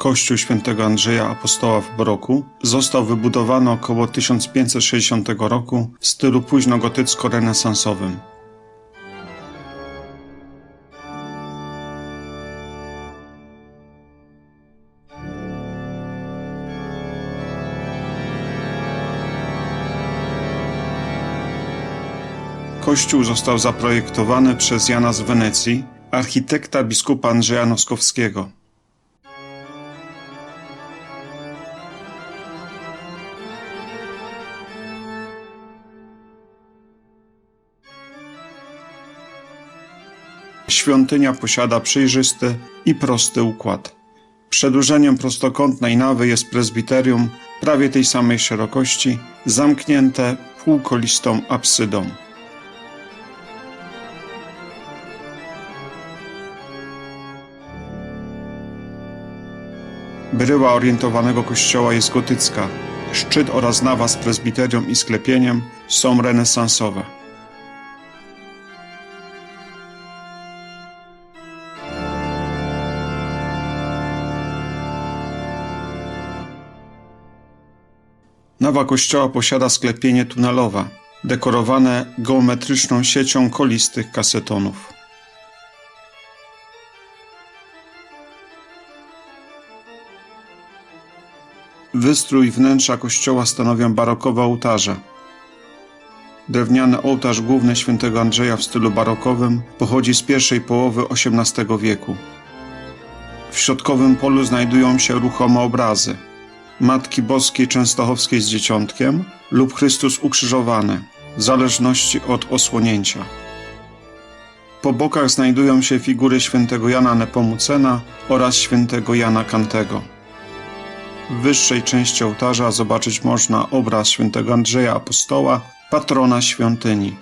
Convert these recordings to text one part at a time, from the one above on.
Kościół świętego Andrzeja Apostoła w Broku został wybudowany około 1560 roku w stylu późnogotycko-renesansowym. Kościół został zaprojektowany przez Jana z Wenecji, architekta biskupa Andrzeja Noskowskiego. Świątynia posiada przejrzysty i prosty układ. Przedłużeniem prostokątnej nawy jest prezbiterium prawie tej samej szerokości, zamknięte półkolistą absydą. Bryła orientowanego kościoła jest gotycka. Szczyt oraz nawa z prezbiterium i sklepieniem są renesansowe. Nawa kościoła posiada sklepienie tunelowe, dekorowane geometryczną siecią kolistych kasetonów. Wystrój wnętrza kościoła stanowią barokowe ołtarze. Drewniany ołtarz główny świętego Andrzeja w stylu barokowym pochodzi z pierwszej połowy XVIII wieku. W środkowym polu znajdują się ruchome obrazy Matki Boskiej Częstochowskiej z Dzieciątkiem lub Chrystus ukrzyżowany, w zależności od osłonięcia. Po bokach znajdują się figury świętego Jana Nepomucena oraz świętego Jana Kantego. W wyższej części ołtarza zobaczyć można obraz świętego Andrzeja Apostoła, patrona świątyni.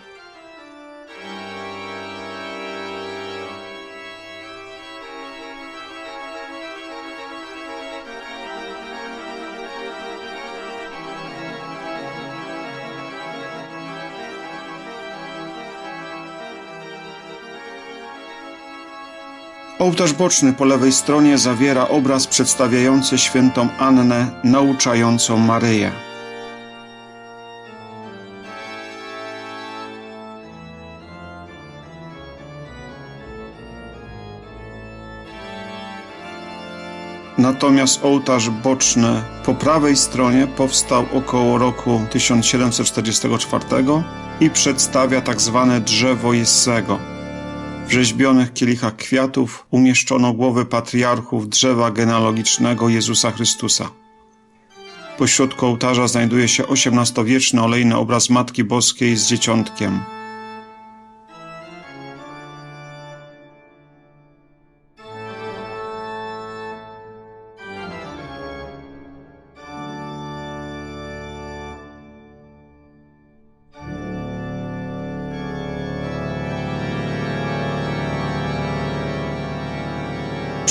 Ołtarz boczny po lewej stronie zawiera obraz przedstawiający świętą Annę nauczającą Maryję. Natomiast ołtarz boczny po prawej stronie powstał około roku 1744 i przedstawia tak zwane drzewo Jessego. W rzeźbionych kielichach kwiatów umieszczono głowy patriarchów drzewa genealogicznego Jezusa Chrystusa. Po środku ołtarza znajduje się XVIII-wieczny olejny obraz Matki Boskiej z Dzieciątkiem.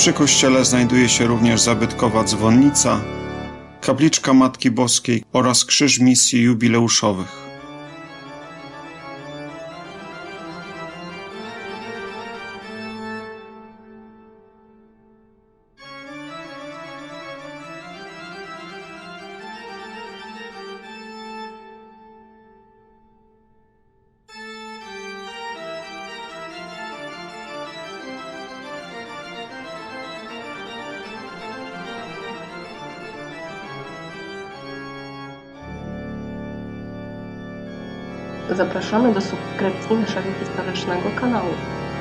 Przy kościele znajduje się również zabytkowa dzwonnica, kapliczka Matki Boskiej oraz krzyż misji jubileuszowych. Zapraszamy do subskrypcji naszego historycznego kanału.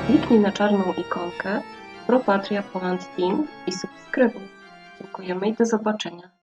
Kliknij na czarną ikonkę Pro Patria Poland Team i subskrybuj. Dziękujemy i do zobaczenia.